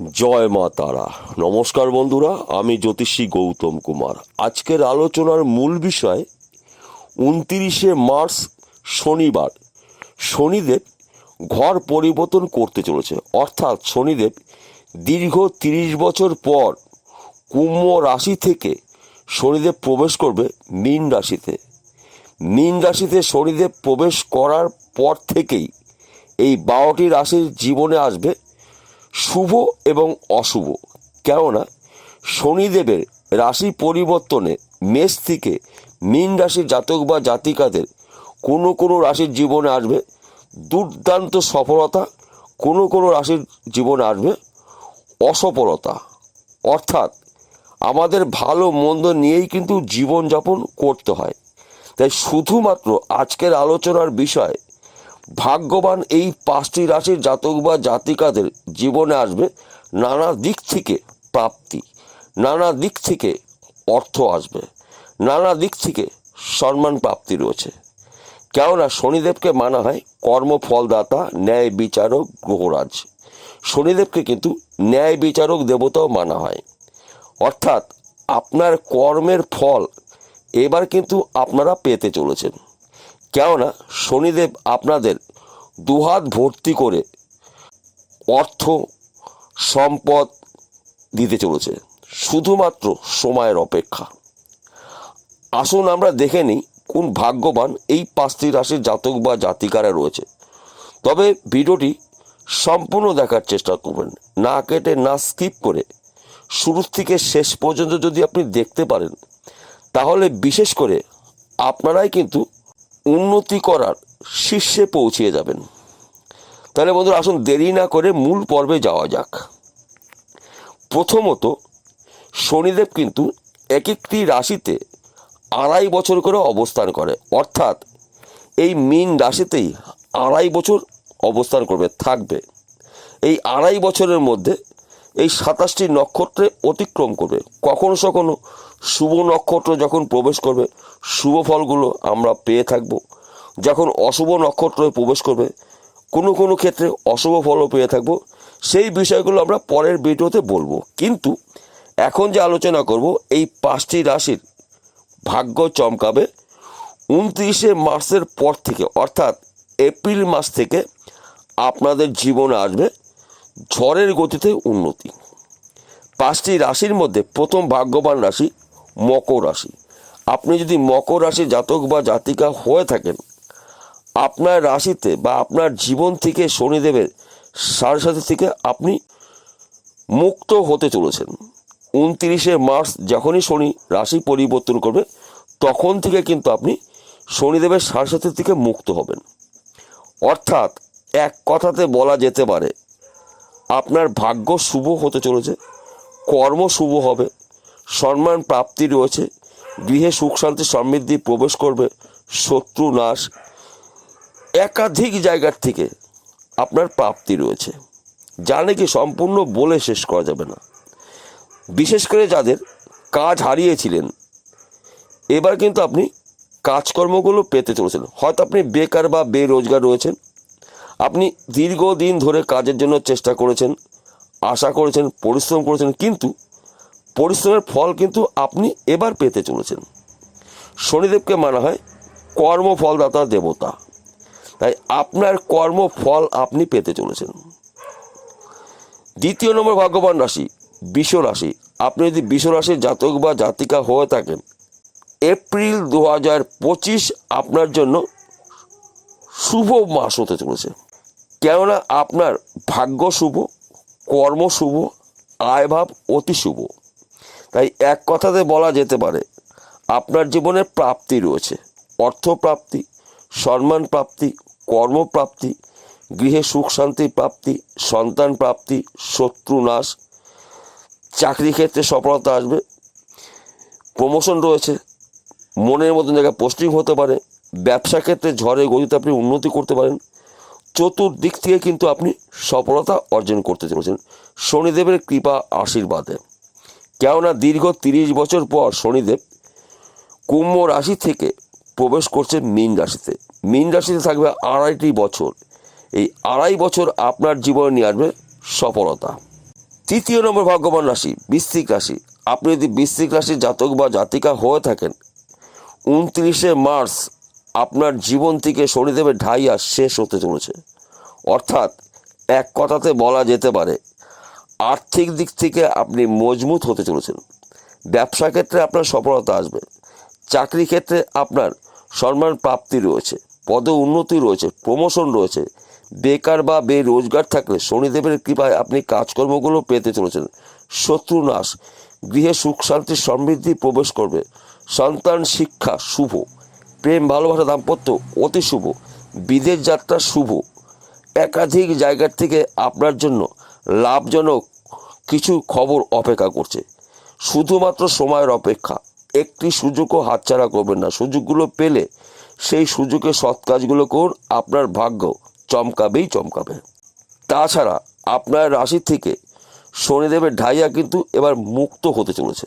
জয় মা তারা। নমস্কার বন্ধুরা, আমি জ্যোতিষী গৌতম কুমার। আজকের আলোচনার মূল বিষয়, উনতিরিশে মার্চ শনিবার। শনিদেব ঘর পরিবর্তন করতে চলেছে। অর্থাৎ শনিদেব দীর্ঘ তিরিশ বছর পর কুম্ভ রাশি থেকে শনিদেব প্রবেশ করবে মীন রাশিতে। মীন রাশিতে শনিদেব প্রবেশ করার পর থেকেই এই বারোটি রাশির জীবনে আসবে শুভ এবং অশুভ। কেননা শনিদেবের রাশি পরিবর্তনে মেষ থেকে মীন রাশির জাতক বা জাতিকাদের কোনো কোনো রাশির জীবনে আসবে দুর্দান্ত সফলতা, কোনো কোনো রাশির জীবনে আসবে অসফলতা। অর্থাৎ আমাদের ভালো মন্দ নিয়েই কিন্তু জীবনযাপন করতে হয়। তাই শুধুমাত্র আজকের আলোচনার বিষয় ভাগ্যবান এই পাঁচটি রাশির জাতক বা জাতিকাদের জীবনে আসবে নানা দিক থেকে প্রাপ্তি, নানা দিক থেকে অর্থ আসবে, নানা দিক থেকে সম্মান প্রাপ্তি রয়েছে। কেননা শনিদেবকে মানা হয় কর্মফলদাতা, ন্যায় বিচারক গ্রহরাজ শনিদেবকে কিন্তু ন্যায় বিচারক, দেবতাও মানা হয়। অর্থাৎ আপনার কর্মের ফল এবার কিন্তু আপনারা পেতে চলেছেন। কেননা শনিদেব আপনাদের দুহাত ভর্তি করে অর্থ, সম্পদ দিতে চলেছে। শুধুমাত্র সময়ের অপেক্ষা। আসুন আমরা দেখে নিই কোন ভাগ্যবান এই পাঁচটি রাশির জাতক বা জাতিকারা রয়েছে। তবে ভিডিওটি সম্পূর্ণ দেখার চেষ্টা করবেন। না কেটে, না স্কিপ করে শুরু থেকে শেষ পর্যন্ত যদি আপনি দেখতে পারেন, তাহলে বিশেষ করে আপনারাই কিন্তু উন্নতি করার শীর্ষে পৌঁছিয়ে যাবেন। তাহলে বন্ধুরা, আসুন দেরি না করে মূল পর্বে যাওয়া যাক। প্রথমত, শনিদেব কিন্তু এক একটি রাশিতে আড়াই বছর করে অবস্থান করে। অর্থাৎ এই মীন রাশিতেই আড়াই বছর অবস্থান করবে, থাকবে। এই আড়াই বছরের মধ্যে এই সাতাশটি নক্ষত্রে অতিক্রম করবে। কখনো কখনো শুভ নক্ষত্র যখন প্রবেশ করবে, শুভ ফলগুলো আমরা পেয়ে থাকব। যখন অশুভ নক্ষত্রে প্রবেশ করবে, কোনো কোনো ক্ষেত্রে অশুভ ফলও পেয়ে থাকব। সেই বিষয়গুলো আমরা পরের ভিডিওতে বলব। কিন্তু এখন যে আলোচনা করব, এই পাঁচটি রাশির ভাগ্য চমকাবে উনত্রিশে মার্চের পর থেকে, অর্থাৎ এপ্রিল মাস থেকে আপনাদের জীবনে আসবে ঝড়ের গতিতে উন্নতি। পাঁচটি রাশির মধ্যে প্রথম ভাগ্যবান রাশি মকর রাশি। আপনি যদি মকর রাশি জাতক বা জাতিকা হয়ে থাকেন, আপনার রাশিতে বা আপনার জীবন থেকে শনিদেবের সাড়ে সাথে থেকে আপনি মুক্ত হতে চলেছেন। উনত্রিশে মার্চ যখনই শনি রাশি পরিবর্তন করবে, তখন থেকে কিন্তু আপনি শনিদেবের সাড়ে সাথে থেকে মুক্ত হবেন। অর্থাৎ এক কথাতে বলা যেতে পারে, আপনার ভাগ্য শুভ হতে চলেছে, কর্ম শুভ হবে সম্মান প্রাপ্তি রয়েছে। গৃহে সুখ শান্তি সমৃদ্ধি প্রবেশ করবে, শত্রু নাশ। একাধিক জায়গার থেকে আপনার প্রাপ্তি রয়েছে। যা নাকি সম্পূর্ণ বলে শেষ করা যাবে না। বিশেষ করে যাদের কাজ হারিয়েছিলেন, এবার কিন্তু আপনি কাজকর্মগুলো পেতে চলেছেন। হয়তো আপনি বেকার বা বেরোজগার রয়েছেন। আপনি দীর্ঘদিন ধরে কাজের জন্য চেষ্টা করেছেন, আশা করেছেন, পরিশ্রম করেছেন, কিন্তু পরিশ্রমের ফল কিন্তু আপনি এবার পেতে চলেছেন। শনিদেবকে মানা হয় কর্মফলদাতা দেবতা। তাই আপনার কর্মফল আপনি পেতে চলেছেন। দ্বিতীয় নম্বর ভাগ্যবান রাশি, বিষ রাশি। আপনি যদি বিষ রাশির জাতক বা জাতিকা হয়ে থাকেন, এপ্রিল দু হাজার পঁচিশ আপনার জন্য শুভ মাস হতে চলেছে। কেননা আপনার ভাগ্য শুভ, কর্ম শুভ, আয়ভাব অতি শুভ। তাই এক কথাতে বলা যেতে পারে, আপনার জীবনে প্রাপ্তি রয়েছে। অর্থপ্রাপ্তি, সম্মান প্রাপ্তি, কর্মপ্রাপ্তি, গৃহে সুখ শান্তি প্রাপ্তি, সন্তান প্রাপ্তি, শত্রু নাশ, চাকরি ক্ষেত্রে সফলতা আসবে, প্রমোশন রয়েছে, মনের মতন জায়গায় পোস্টিং হতে পারে, ব্যবসা ক্ষেত্রে ঝড়ে গতিতে আপনি উন্নতি করতে পারেন, চতুর্দিক থেকে কিন্তু আপনি সফলতা অর্জন করতে চলেছেন। শনিদেবের কৃপা আশীর্বাদে। কেননা দীর্ঘ তিরিশ বছর পর শনিদেব কুম্ভ রাশি থেকে প্রবেশ করছে মীন রাশিতে। মীন রাশিতে থাকবে আড়াইটি বছর। এই আড়াই বছর আপনার জীবনে নিয়ে আসবে সফলতা। তৃতীয় নম্বর ভাগ্যবান রাশি, বৃশ্চিক রাশি। আপনি যদি বৃশ্চিক রাশির জাতক বা জাতিকা হয়ে থাকেন, উনত্রিশে মার্চ আপনার জীবন থেকে শনিদেবের ঢাইয়া শেষ হতে চলেছে। অর্থাৎ এক কথাতে বলা যেতে পারে আর্থিক দিক থেকে আপনি মজবুত হতে চলেছেন। ব্যবসা ক্ষেত্রে আপনার সফলতা আসবে। চাকরি ক্ষেত্রে আপনার সম্মান প্রাপ্তি রয়েছে, পদ উন্নতি রয়েছে, প্রমোশন রয়েছে। বেকার বা বেরোজগার থাকলে শনিদেবের কৃপায় আপনি কাজকর্মগুলো পেতে চলেছেন। শত্রু নাশ, গৃহে সুখ, শান্তি, সমৃদ্ধি প্রবেশ করবে। সন্তান শিক্ষা শুভ, প্রেম, ভালোবাসা, দাম্পত্য অতি শুভ, বিদেশ যাত্রা শুভ। একাধিক জায়গার থেকে আপনার জন্য লাভজনক কিছু খবর অপেক্ষা করছে। শুধুমাত্র সময়ের অপেক্ষা। একটি সুযোগও হাতছাড়া করবেন না। সুযোগগুলো পেলে সেই সুযোগে সৎ কাজগুলো করুন। আপনার ভাগ্য চমকাবেই চমকাবে। তাছাড়া আপনার রাশি থেকে শনিদেবের ঢাইয়া কিন্তু এবার মুক্ত হতে চলেছে।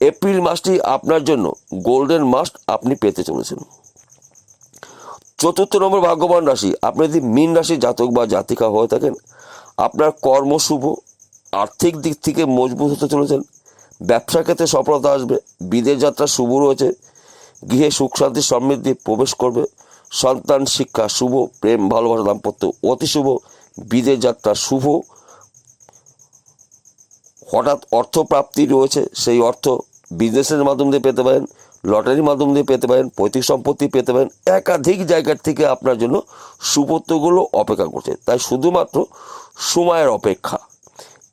এপ্রিল মাসটি আপনার জন্য গোল্ডেন মাস আপনি পেতে চলেছেন। চতুর্থ নম্বর ভাগ্যবান রাশি। আপনি যদি মীন রাশির জাতক বা জাতিকা হয়ে থাকেন, আপনার কর্ম শুভ আর্থিক দিক থেকে মজবুত হতে চলেছেন। ব্যবসা ক্ষেত্রে সফলতা আসবে। বিদেশ যাত্রা শুভ রয়েছে। গৃহে সুখ, শান্তি, সমৃদ্ধি প্রবেশ করবে। সন্তান, শিক্ষা শুভ, প্রেম, ভালোবাসা, দাম্পত্য অতি শুভ। বিদেশ যাত্রা শুভ। হঠাৎ অর্থ প্রাপ্তি রয়েছে। সেই অর্থ বিজনেসের মাধ্যম দিয়ে পেতে পারেন, লটারির মাধ্যম দিয়ে পেতে পারেন, পৈতৃক সম্পত্তি পেতে পারেন। একাধিক জায়গার থেকে আপনার জন্য সুপত্রগুলো অপেক্ষা করছে। তাই শুধুমাত্র সময়ের অপেক্ষা।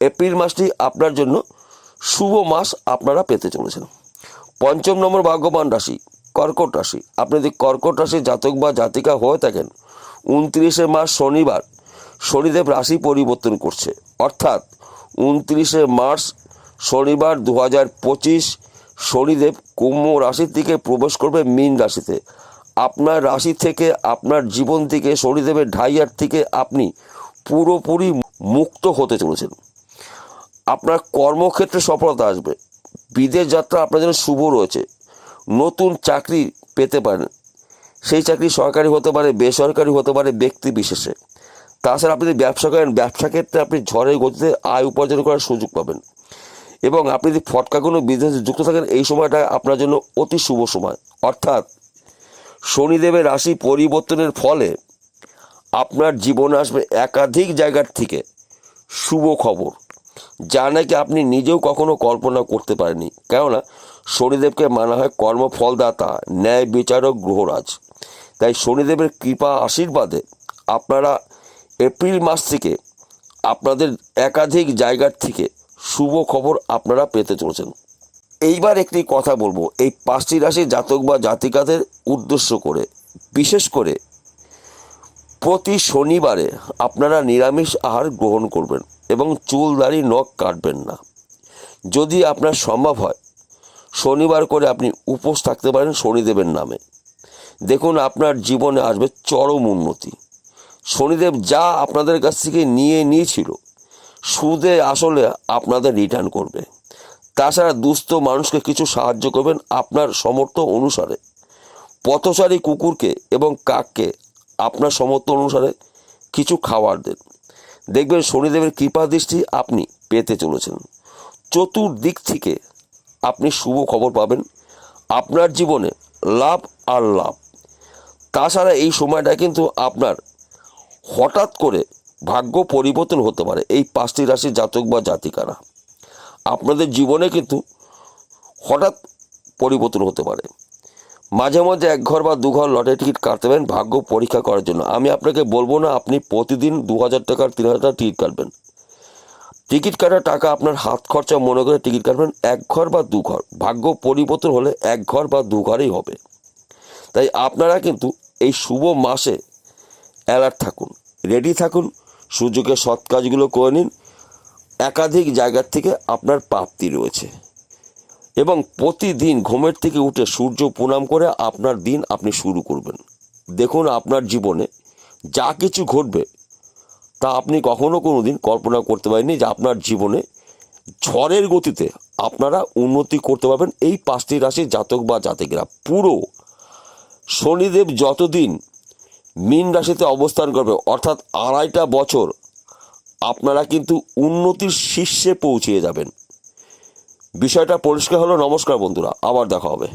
এপ্রিল মাসটি আপনার জন্য শুভ মাস আপনারা পেতে চলেছেন। পঞ্চম নম্বর ভাগ্যবান রাশি, কর্কট রাশি। আপনি যদি কর্কট রাশির জাতক বা জাতিকা হয়ে থাকেন, উনত্রিশে মাস শনিবার শনিদেব রাশি পরিবর্তন করছে। অর্থাৎ উনত্রিশে মার্চ শনিবার দু হাজার পঁচিশ শনিদেব কুম্ভ রাশির থেকে প্রবেশ করবে মীন রাশিতে। আপনার রাশি থেকে, আপনার জীবন থেকে, শনিদেবের ঢাইয়ার থেকে আপনি পুরোপুরি মুক্ত হতে চলেছেন। আপনার কর্মক্ষেত্রে সফলতা আসবে। বিদেশ যাত্রা আপনার জন্য শুভ রয়েছে। নতুন চাকরি পেতে পারেন। সেই চাকরি সরকারি হতে পারে, বেসরকারি হতে পারে, ব্যক্তি বিশেষে। তাছাড়া আপনি যদি ব্যবসা করেন, ব্যবসা ক্ষেত্রে আপনি ঝড়ের গতিতে আয় উপার্জন করার সুযোগ পাবেন। এবং আপনি যদি ফটকা কোনো বিজনেসে যুক্ত থাকেন, এই সময়টা আপনার জন্য অতি শুভ সময়। অর্থাৎ শনিদেবের রাশি পরিবর্তনের ফলে আপনার জীবনে আসবে একাধিক জায়গার থেকে। শুভ খবর। যা নাকি আপনি নিজেও কখনো কল্পনা করতে পারেননি। কেননা শনিদেবকে মানা হয় কর্মফলদাতা, ন্যায় বিচারক গ্রহরাজ তাই শনিদেবের কৃপা আশীর্বাদে আপনারা এপ্রিল মাস থেকে আপনাদের একাধিক জায়গার থেকে শুভ খবর আপনারা পেতে চলেছেন। এইবার একটি কথা বলব। এই পাঁচটি রাশি জাতক বা জাতিকাদের উদ্দেশ্য করে, বিশেষ করে প্রতি শনিবারে আপনারা নিরামিষ আহার গ্রহণ করবেন এবং চুল দাড়ি নখ কাটবেন না। যদি আপনার সম্ভব হয়, শনিবার করে আপনি উপোস থাকতে পারেন শনিদেবের নামে। দেখুন, আপনার জীবনে আসবে চরম উন্নতি। শনিদেব যা আপনাদের কাছ থেকে নিয়ে নিয়েছিল, সুদে আসলে আপনাদের রিটার্ন করবে। তাছাড়া দুস্থ মানুষকে কিছু সাহায্য করবেন আপনার সমর্থ অনুসারে। পথচারী কুকুরকে এবং কাককে আপনার সমর্থ অনুসারে কিছু খাবার দেন। দেখবেন শনিদেবের কৃপা দৃষ্টি আপনি পেতে চলেছেন। চতুর্দিক থেকে আপনি শুভ খবর পাবেন। আপনার জীবনে লাভ আর লাভ। তাছাড়া এই সময়টা কিন্তু আপনার হঠাৎ করে ভাগ্য পরিবর্তন হতে পারে এই পাঁচটি রাশির জাতক বা জাতিকারা। আপনাদের জীবনে কিন্তু হঠাৎ পরিবর্তন হতে পারে। মাঝে মাঝে এক ঘর বা দু ঘর লটারি টিকিট কাটতে পারেন ভাগ্য পরীক্ষা করার জন্য। আমি আপনাকে বলব না, আপনি প্রতিদিন দু হাজার টাকার তিন হাজার টাকার টিকিট কাটবেন। টিকিট কাটার টাকা আপনার হাত খরচা মনে করে টিকিট কাটবেন, এক ঘর বা দু ঘর ভাগ্য পরিবর্তন হলে এক ঘর বা দু ঘরেই হবে। তাই আপনারা কিন্তু এই শুভ মাসে অ্যালার্ট থাকুন রেডি থাকুন, সুযোগের সৎ কাজগুলো করে নিন। একাধিক জায়গার থেকে আপনার প্রাপ্তি রয়েছে। এবং প্রতিদিন ঘুমের থেকে উঠে সূর্য প্রণাম করে আপনার দিন আপনি শুরু করবেন। দেখুন আপনার জীবনে যা কিছু ঘটবে, তা আপনি কখনো কোনো দিন কল্পনা করতে পারেননি যে আপনার জীবনে ঝড়ের গতিতে আপনারা উন্নতি করতে পারবেন এই পাঁচটি রাশির জাতক বা জাতকেরা। পুরো শনিদেব যতদিন মীন রাশিতে অবস্থান করবে, অর্থাৎ আড়াইটা বছর আপনারা কিন্তু উন্নতির শীর্ষে পৌঁছিয়ে যাবেন। বিষয়টা পরিষ্কার হলো নমস্কার বন্ধুরা আবার দেখা হবে।